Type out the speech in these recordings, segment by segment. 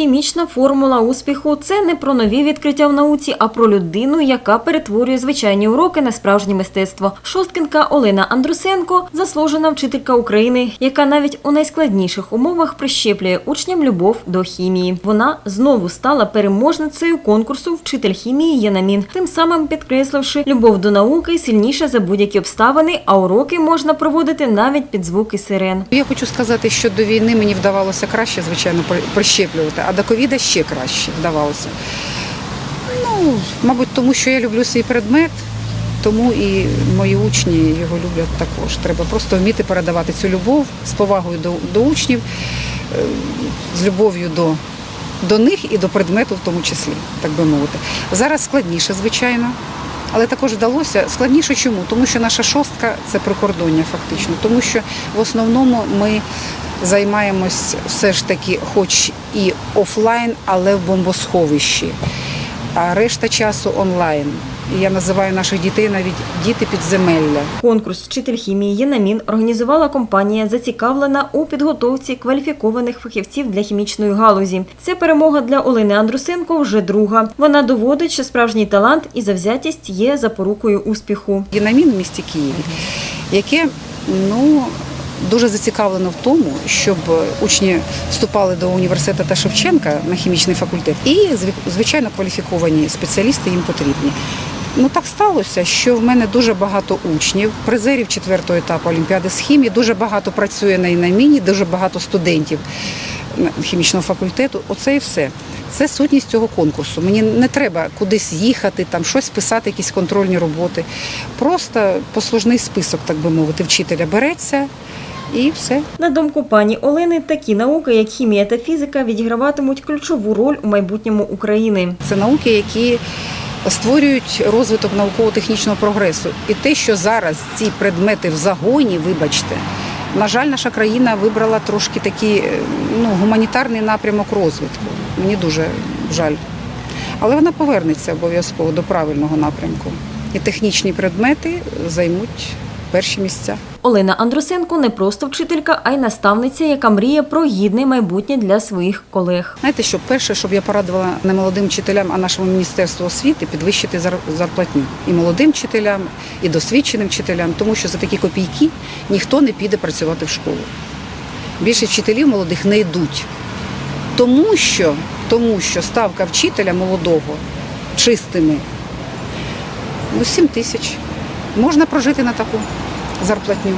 Хімічна формула успіху це не про нові відкриття в науці, а про людину, яка перетворює звичайні уроки на справжнє мистецтво. Шосткинка Олена Андрусенко заслужена вчителька України, яка навіть у найскладніших умовах прищеплює учням любов до хімії. Вона знову стала переможницею конкурсу Вчитель хімії Єнамін, тим самим підкресливши любов до науки сильніше за будь-які обставини, а уроки можна проводити навіть під звуки сирен. Я хочу сказати, що до війни мені вдавалося краще, звичайно, при- прищеплювати, а до ковіда ще краще вдавалося. Ну, мабуть, тому що я люблю свій предмет, тому і мої учні його люблять також. Треба просто вміти передавати цю любов з повагою до, до учнів, е, з любов'ю до, до них і до предмету в тому числі, так би мовити. Зараз складніше, звичайно. Але також вдалося складніше чому? Тому що наша шостка це прикордоння фактично. Тому що в основному ми займаємось все ж таки, хоч і офлайн, але в бомбосховищі. А решта часу онлайн. Я називаю наших дітей навіть діти підземелля. Конкурс вчитель хімії Єнамін організувала компанія, зацікавлена у підготовці кваліфікованих фахівців для хімічної галузі. Ця перемога для Олени Андрусенко вже друга. Вона доводить, що справжній талант і завзятість є запорукою успіху. Гінамін в місті Києві, яке ну, дуже зацікавлено в тому, щоб учні вступали до університету Шевченка на хімічний факультет, і звичайно кваліфіковані спеціалісти їм потрібні. Ну так сталося, що в мене дуже багато учнів, призерів четвертого етапу Олімпіади з хімії, дуже багато працює на інаміні, дуже багато студентів хімічного факультету. Оце і все. Це сутність цього конкурсу. Мені не треба кудись їхати, там щось писати, якісь контрольні роботи. Просто послужний список, так би мовити, вчителя береться і все. На думку пані Олени, такі науки, як хімія та фізика, відіграватимуть ключову роль у майбутньому України. Це науки, які створюють розвиток науково-технічного прогресу. І те, що зараз ці предмети в загоні, вибачте, на жаль, наша країна вибрала трошки такий е, ну, гуманітарний напрямок розвитку. Мені дуже жаль. Але вона повернеться обов'язково до правильного напрямку. І технічні предмети займуть перші місця. Олена Андрусенко не просто вчителька, а й наставниця, яка мріє про гідне майбутнє для своїх колег. Знаєте, що перше, щоб я порадувала не молодим вчителям, а нашому міністерству освіти підвищити зар- зарплатню і молодим вчителям, і досвідченим вчителям, тому що за такі копійки ніхто не піде працювати в школу. Більше вчителів молодих не йдуть. Тому що, тому що ставка вчителя молодого чистими ну, 7 тисяч. Можна прожити на таку зарплатню.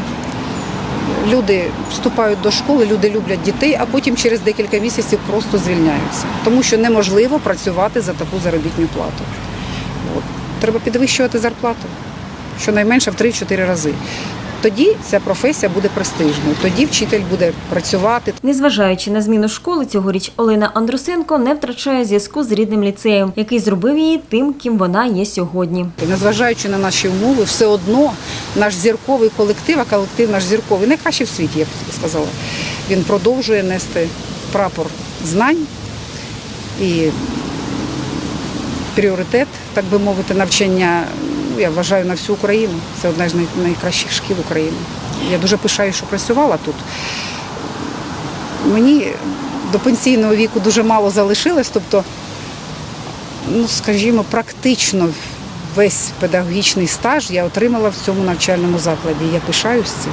Люди вступають до школи, люди люблять дітей, а потім через декілька місяців просто звільняються, тому що неможливо працювати за таку заробітну плату. От. Треба підвищувати зарплату, щонайменше в 3-4 рази. Тоді ця професія буде престижною, тоді вчитель буде працювати. Незважаючи на зміну школи, цьогоріч Олена Андрусенко не втрачає зв'язку з рідним ліцеєм, який зробив її тим, ким вона є сьогодні. Незважаючи на наші умови, все одно наш зірковий колектив, а колектив наш зірковий, найкращий в світі, я б сказала. Він продовжує нести прапор знань і пріоритет, так би мовити, навчання. Я вважаю на всю Україну. Це одна з найкращих шкіл України. Я дуже пишаю, що працювала тут. Мені до пенсійного віку дуже мало залишилось, тобто ну, скажімо, практично весь педагогічний стаж я отримала в цьому навчальному закладі. Я пишаюсь цим.